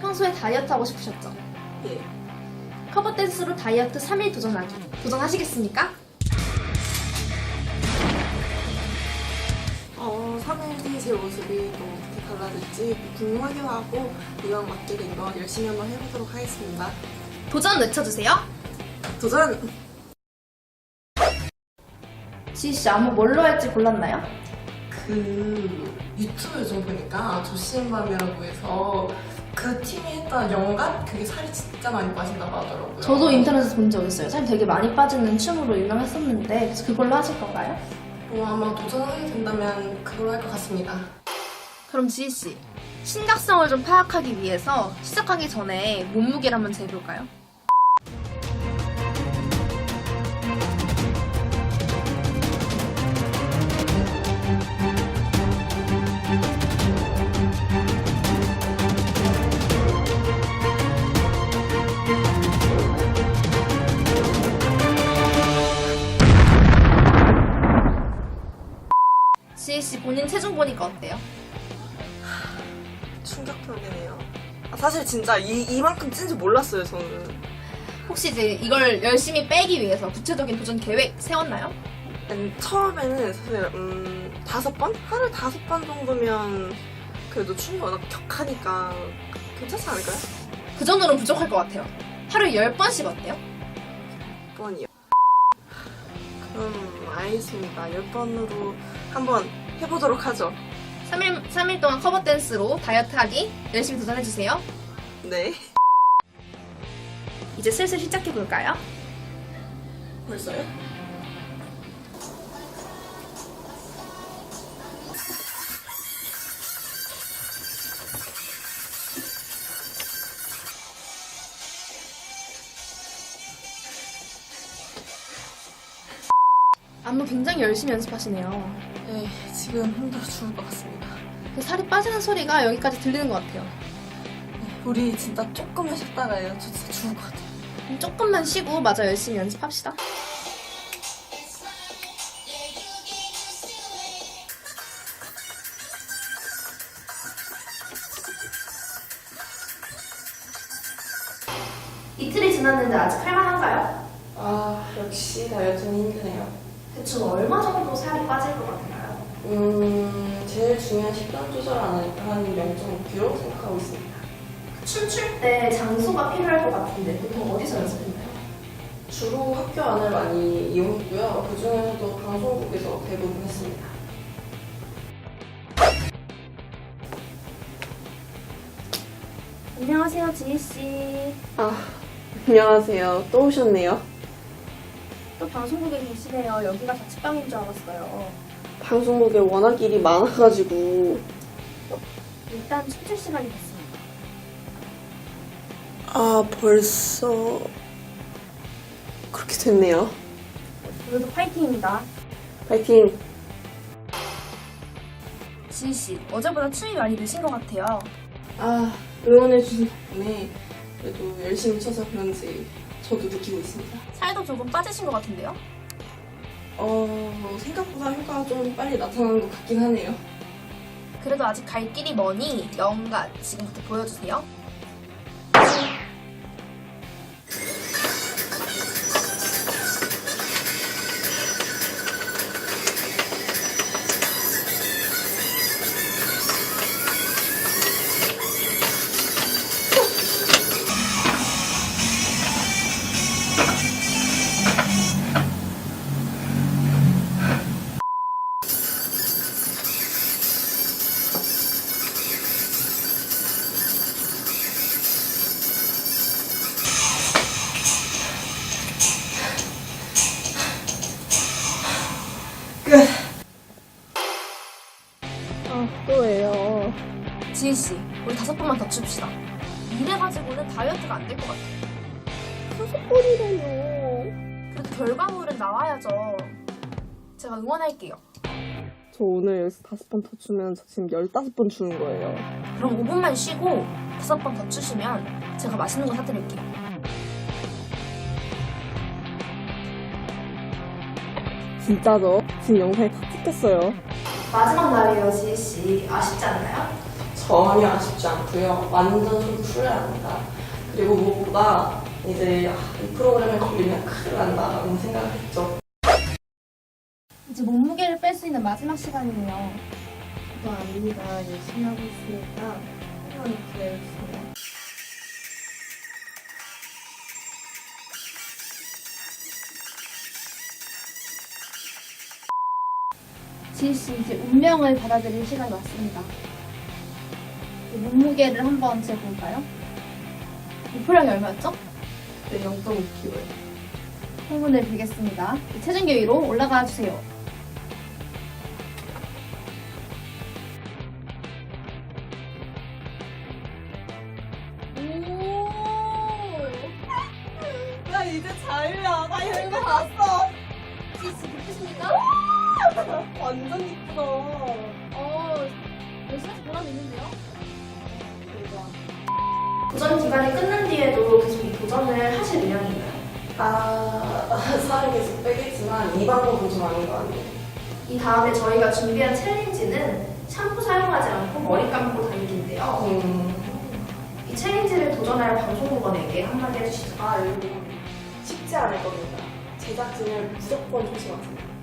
평소에 다이어트 하고 싶으셨죠? 예. 커버 댄스로 다이어트 3일 도전하기. 도전하시겠습니까? 어, 3일 뒤 제 모습이 또 어떻게 달라질지 궁금하기도 하고 이왕 맡게 된거 열심히 한번 해보도록 하겠습니다. 도전 외쳐주세요. 도전! 지희씨 안무 뭘로 할지 골랐나요? 그 유튜브 좀 보니까 조시앤밤이라고 해서 그 팀이 했던 영감? 그게 살이 진짜 많이 빠진다고 하더라고요. 저도 인터넷에서 본 적 있어요. 살이 되게 많이 빠지는 춤으로 유명했었는데 그래서 그걸로 하실 건가요? 어, 아마 도전하게 된다면 그걸로 할 것 같습니다. 그럼 지희 씨 심각성을 좀 파악하기 위해서 시작하기 전에 몸무게를 한번 재볼까요? 체중 보니까 어때요? 충격적이네요. 아, 사실 진짜 이, 이만큼 찐지 몰랐어요, 저는. 혹시 이제 이걸 열심히 빼기 위해서 구체적인 도전 계획 세웠나요? 아니, 처음에는 사실 음, 다섯 번? 하루 다섯 번 정도면 그래도 춤이 워낙 격하니까 괜찮지 않을까요? 그 정도는 부족할 것 같아요. 하루에 10번씩 어때요? 번이요. 그럼 알겠습니다. 열 번으로 한번 해보도록 하죠. 3일, 3일 동안 커버 댄스로 다이어트 하기 열심히 도전해주세요. 네. 이제 슬슬 시작해볼까요? 벌써요? 안무 굉장히 열심히 연습하시네요. 네, 지금 힘들어 죽을 것 같습니다. 그 살이 빠지는 소리가 여기까지 들리는 것 같아요. 우리 진짜 조금만 쉬다가 해요. 저 진짜 죽을 것 같아요. 그럼 조금만 쉬고 마저 열심히 연습합시다. 이틀이 지났는데 아직 할만한가요? 아, 역시 다이어트는 힘드네요. 대충 얼마 정도 살이 빠질 것 같나요? 음, 제일 중요한 식단 조절 안 하니까 한 0.6kg 생각하고 있습니다. 춤출 때 장소가 필요할 것 같은데 보통 어디서 연습했나요? 주로 학교 안을 많이 이용했고요. 그 중에서도 방송국에서 대부분 했습니다. 안녕하세요, 지희 씨. 아, 안녕하세요. 또 오셨네요. 또 방송국에 계시네요. 여기가 자취방인 줄 알았어요. 방송국에 워낙 일이 많아가지고. 일단 춤출 시간이 됐습니다. 아, 벌써. 그렇게 됐네요. 오늘도 파이팅입니다. 파이팅! 지희 씨, 어제보다 춤이 많이 느신 것 같아요. 아, 응원해주신 덕분에 그래도 열심히 쳐서 그런지 저도 느끼고 있습니다. 살도 조금 빠지신 것 같은데요? 어, 생각보다 효과가 좀 빨리 나타나는 것 같긴 하네요. 그래도 아직 갈 길이 머니 영감 지금부터 보여주세요. 지희씨, 우리 다섯 번만 더 춥시다. 이래가지고는 다이어트가 안 될 것 같아요. 다섯 번이라뇨. 그래도 결과물은 나와야죠. 제가 응원할게요. 저 오늘 여기서 다섯 번 더 추면 저 지금 열다섯 번 추는 거예요. 그럼 5분만 쉬고 다섯 번 더 추시면 제가 맛있는 거 사드릴게요. 진짜죠? 지금 영상에 다 찍혔어요. 마지막 날이에요, 지희씨. 아쉽지 않나요? 전혀 아쉽지 않고요. 완전 좀 풀어야 합니다. 그리고 무엇보다 이제 아, 이 프로그램에 걸리면 큰일 난다라는 생각을 했죠. 이제 몸무게를 뺄 수 있는 마지막 시간이네요. 그거 아닙니다. 열심히 하고 있으니까 한번 기다려주세요. 지희 씨, 이제 운명을 받아들일 시간이 왔습니다. 이 몸무게를 한번 재볼까요? 목표량이 얼마였죠? 네, 0.5kg. 행운을 빌겠습니다. 체중계 위로 올라가 주세요. 나 이제 자유야. 나 이거 봤어. 지희씨, 기쁘십니까? 완전 이쁘다. 어, 열심히 보람 있는데요? 도전 기간이 끝난 뒤에도 계속 이 도전을 하실 의향인가요? 아, 살을 계속 빼겠지만 이 방법은 좀 아닌 것 같네요. 이 다음에 저희가 준비한 챌린지는 샴푸 사용하지 않고 머리 감고 다니기인데요. 음, 이 챌린지를 도전할 방송국원에게 한마디 해주시죠. 아, 여러분 쉽지 않을 겁니다. 제작진을 무조건 조심하세요.